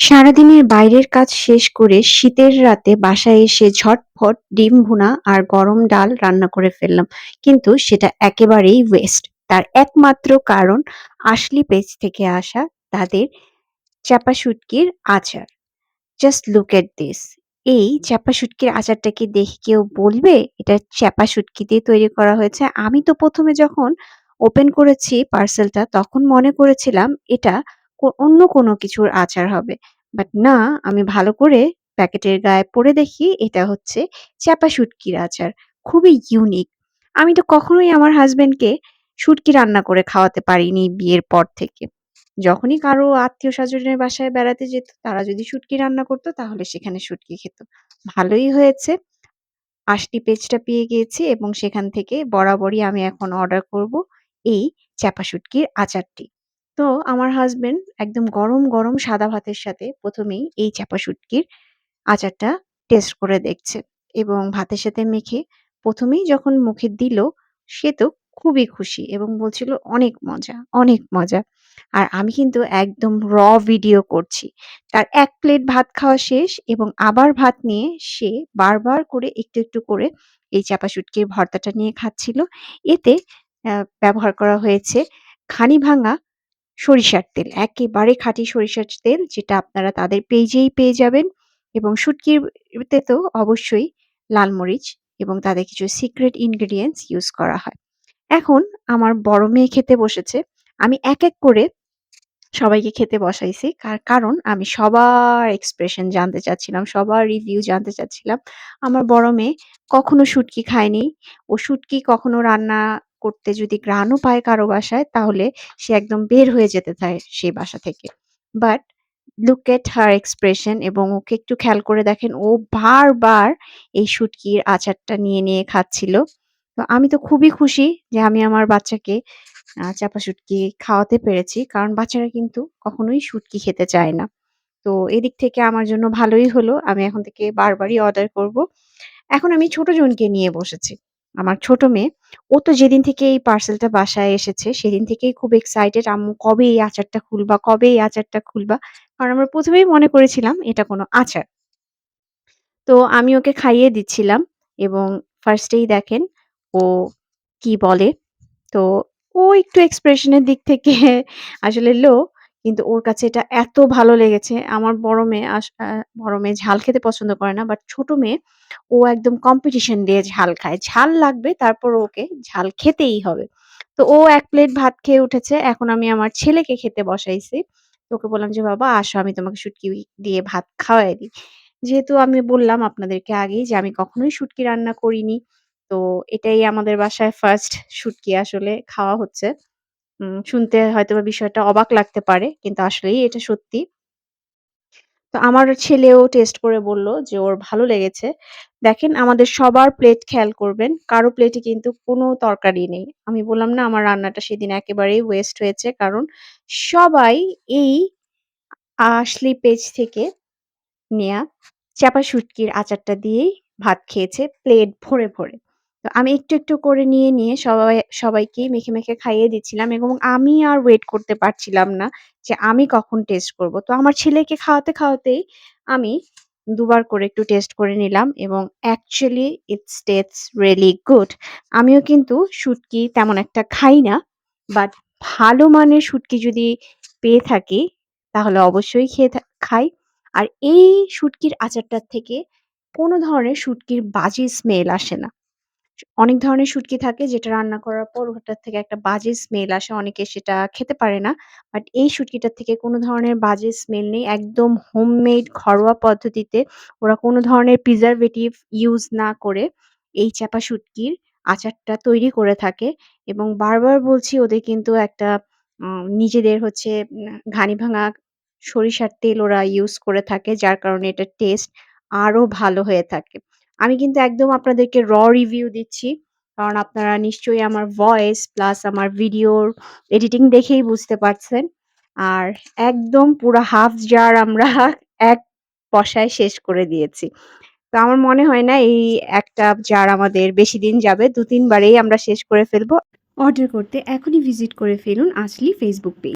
সারাদিনের বাইরের কাজ শেষ করে শীতের রাতে বাসায় এসে ঝটফট ডিম ভুনা আর গরম ডাল রান্না করে ফেললাম। কিন্তু সেটা একেবারেই ওয়েস্ট তার একমাত্র কারণ আসলি পেজ থেকে আসা তাদের চাপা আচার। জাস্ট লুক এট দিস এই চাপা আচারটা কি দেখে কেউ বলবে? এটা চাপা দিয়ে তৈরি করা হয়েছে। আমি তো প্রথমে যখন ওপেন করেছি পার্সেলটা তখন মনে করেছিলাম এটা অন্য কোনো কিছুর আচার হবে। বাট না, আমি ভালো করে প্যাকেটের গায়ে পড়ে দেখি এটা হচ্ছে চাপা শুটকির আচার। খুবই ইউনিক আমি তো কখনোই আমার হাজবেন্ডকে শুটকি রান্না করে খাওয়াতে পারিনি বিয়ের পর থেকে। যখনই কারও আত্মীয় স্বজনের বাসায় বেড়াতে যেত, তারা যদি শুটকি রান্না করতো, তাহলে সেখানে শুটকি খেত। ভালোই হয়েছে। আশটি পেজটা পেয়ে গিয়েছি এবং সেখান থেকে বরাবরই আমি এখন অর্ডার করব এই চাপা শুটকির আচারটি। তো আমার হাজবেন্ড একদম গরম গরম সাদা ভাতের সাথে প্রথমেই এই চাপা শুটকির আচারটা টেস্ট করে দেখছে এবং ভাতের সাথে মেখে প্রথমেই যখন মুখে দিল, সে তো খুবই খুশি এবং বলছিল, অনেক মজা অনেক মজা। আর আমি কিন্তু একদম র ভিডিও করছি। তার এক প্লেট ভাত খাওয়া শেষ এবং আবার ভাত নিয়ে সে বারবার করে একটু একটু করে এই চাপা শুটকির ভর্তাটা নিয়ে খাচ্ছিল। এতে ব্যবহার করা হয়েছে ঘানি ভাঙা সরিষার তেল, একেবারে খাঁটি সরিষার তেল যেটা আপনারা তাদের পেজেই পেয়ে যাবেন এবং শুটকিতে তো অবশ্যই লাল মরিচ এবং তাদের কিছু সিক্রেট ইনগ্রেডিয়েন্টস ইউজ করা হয়। এখন আমার বড় মেয়ে খেতে বসেছে, আমি এক এক করে সবাইকে খেতে বসাইছি, কার, কারণ আমি সবার এক্সপ্রেশন জানতে চাচ্ছিলাম, সবার রিভিউ জানতে চাচ্ছিলাম। আমার বড় মেয়ে কখনো শুটকি খায়নি, ও শুটকি কখনো রান্না করতে যদি গ্রানও পায় কারও বাসায়, তাহলে সে একদম বের হয়ে যেতে চায় সেই বাসা থেকে but look at her expression এবং ওকে একটু খেয়াল করে দেখেন ও বারবার এই শুটকির আচারটা নিয়ে নিয়ে খাচ্ছিল তো আমি তো খুবই খুশি যে আমি আমার বাচ্চাকে চাপা শুটকি খাওয়াতে পেরেছি। কারণ বাচ্চারা কিন্তু কখনোই শুটকি খেতে চায় না। তো এদিক থেকে আমার জন্য ভালোই হলো। আমি এখন থেকে বারবারই অর্ডার করব। এখন আমি ছোট জনকে নিয়ে বসেছি। আমার ছোট মেয়ে, ও তো যেদিন থেকে এই পার্সেলটা বাসায় এসেছে সেদিন থেকেই খুব এক্সাইটেড আম্মু কবে এই আচারটা খুলবা, কবে এই আচারটা খুলবা? কারণ আমরা প্রথমেই মনে করেছিলাম এটা কোনো আচার। তো আমি ওকে খাইয়ে দিচ্ছিলাম এবং ফার্স্টেই দেখেন ও কি বলে। তো ও একটু এক্সপ্রেশনের দিক থেকে আসলে লো। কিন্তু ওর কাছে এটা এত ভালো লেগেছে। আমার বড় মেয়ে বড় মেয়ে ঝাল খেতে পছন্দ করে না। বাট ছোট মেয়ে ও একদম কম্পিটিশন দিয়ে ঝাল খায়। ঝাল লাগবে তারপর ওকে ঝাল খেতেই হবে। তো ও এক প্লেট ভাত খেয়ে উঠেছে। এখন আমি আমার ছেলেকে খেতে বসাইছি। ওকে বললাম যে, "বাবা আসো আমি তোমাকে শুটকি দিয়ে ভাত খাওয়ায় দিই।" যেহেতু আমি বললাম আপনাদেরকে আগেই যে আমি কখনোই শুটকি রান্না করিনি। তো এটাই আমাদের বাসায় ফার্স্ট শুটকি আসলে খাওয়া হচ্ছে। উম শুনতে হয়তোবা বিষয়টা অবাক লাগতে পারে। কিন্তু আসলেই এটা সত্যি। তো আমার ছেলেও টেস্ট করে বলল যে ওর ভালো লেগেছে। দেখেন আমাদের সবার প্লেট খেয়াল করবেন। কারও প্লেটে কিন্তু কোনো তরকারি নেই। আমি বললাম না আমার রান্নাটা সেদিন একেবারেই ওয়েস্ট হয়েছে। কারণ সবাই এই আশলি পেজ থেকে নেয়া চাপা শুটকির আচারটা দিয়েই ভাত খেয়েছে প্লেট ভরে, ভরে। আমি একটু, একটু করে নিয়ে, নিয়ে সবাই সবাইকেই মেখে, মেখে খাইয়ে দিচ্ছিলাম এবং আমি আর ওয়েট করতে পারছিলাম না যে আমি কখন টেস্ট করব। তো আমার ছেলেকে খাওয়াতে, খাওয়াতেই আমি দুবার করে একটু টেস্ট করে নিলাম এবং actually it's tastes really good. আমিও কিন্তু শুটকি তেমন একটা খাই না। বাট ভালো মানের শুটকি যদি পেয়ে থাকি তাহলে অবশ্যই খেয়ে খাই। আর এই শুটকির আচারটার থেকে কোনো ধরনের শুটকির বাজে স্মেল আসে না। অনেক ধরনের শুটকি থাকে যেটা রান্না করার পর ওটার থেকে একটা বাজে স্মেল আসে। অনেকে সেটা খেতে পারে না। বাট এই শুটকিটার থেকে কোনো ধরনের বাজে স্মেল নেই। একদম হোমমেড ঘরোয়া পদ্ধতিতে ওরা কোনো ধরনের প্রিজারভেটিভ ইউজ না করে এই চাপা শুটকির আচারটা তৈরি করে থাকে এবং বারবার বলছি ওদের কিন্তু একটা নিজেদের হচ্ছে, উম, ঘানি ভাঙা সরিষার তেল ওরা ইউজ করে থাকে, যার কারণে এটার টেস্ট আরও ভালো হয়ে থাকে। আমি কিন্তু একদম আপনাদেরকে র রিভিউ দিচ্ছি। কারণ আপনারা নিশ্চয়ই আমার ভয়েস প্লাস আমার ভিডিওর এডিটিং দেখেই বুঝতে পারছেন। আর একদম পুরো হাফ জার আমরা এক বসায় শেষ করে দিয়েছি। তো আমার মনে হয় না এই একটা জার আমাদের বেশি দিন যাবে। ২-৩ বারেই আমরা শেষ করে ফেলব। অর্ডার করতে এখনই ভিজিট করে ফেলুন আসলি ফেসবুক পেজ।